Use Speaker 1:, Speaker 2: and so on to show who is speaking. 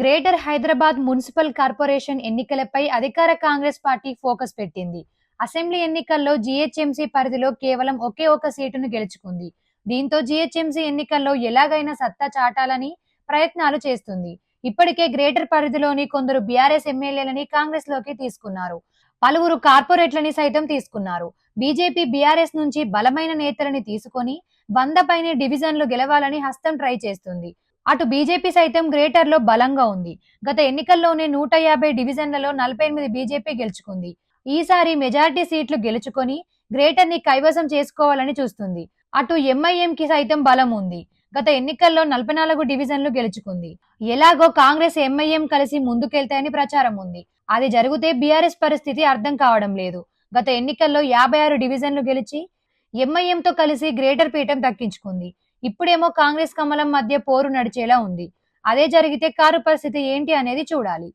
Speaker 1: Greater Hyderabad municipal corporation ఎన్నికలపై అధికార Congress party focus పెట్టింది. అసెంబ్లీ ఎన్నికల్లో జీహెచ్ఎంసీ పరిధిలో కేవలం ఒకే ఒక సీటును గెలుచుకుంది. దీంతో జీహెచ్ఎంసీ ఎన్నికల్లో ఎలాగైనా సత్తా చాటాలని ప్రయత్నాలు చేస్తుంది. ఇప్పటికే గ్రేటర్ పరిధిలోని కొందరు బీఆర్ఎస్ ఎమ్మెల్యేలని కాంగ్రెస్లోకి తీసుకున్నారు. పలువురు కార్పొరేట్లని సైతం తీసుకున్నారు. బీజేపీ బీఆర్ఎస్ నుంచి బలమైన నేతలని తీసుకొని వంద పైన డివిజన్లు గెలవాలని హస్తం ట్రై చేస్తుంది. అటు బీజేపీ సైతం గ్రేటర్లో బలంగా ఉంది. గత ఎన్నికల్లోనే నూట యాభై డివిజన్లలో నలభై ఎనిమిది బీజేపీ గెలుచుకుంది. ఈసారి మెజార్టీ సీట్లు గెలుచుకొని గ్రేటర్ని కైవసం చేసుకోవాలని చూస్తుంది. అటు ఎంఐఎం కి సైతం బలం ఉంది. గత ఎన్నికల్లో నలభై నాలుగు డివిజన్లు గెలుచుకుంది. ఎలాగో కాంగ్రెస్ ఎంఐఎం కలిసి ముందుకెళ్తాయని ప్రచారం ఉంది. అది జరిగితే బీఆర్ఎస్ పరిస్థితి అర్థం కావడం లేదు. గత ఎన్నికల్లో యాభై ఆరు డివిజన్లు గెలిచి ఎంఐఎంతో కలిసి గ్రేటర్ పీఠం దక్కించుకుంది. ఇప్పుడేమో కాంగ్రెస్ కమలం మధ్య పోరు నడిచేలా ఉంది. అదే జరిగితే కారు పరిస్థితి ఏంటి అనేది చూడాలి.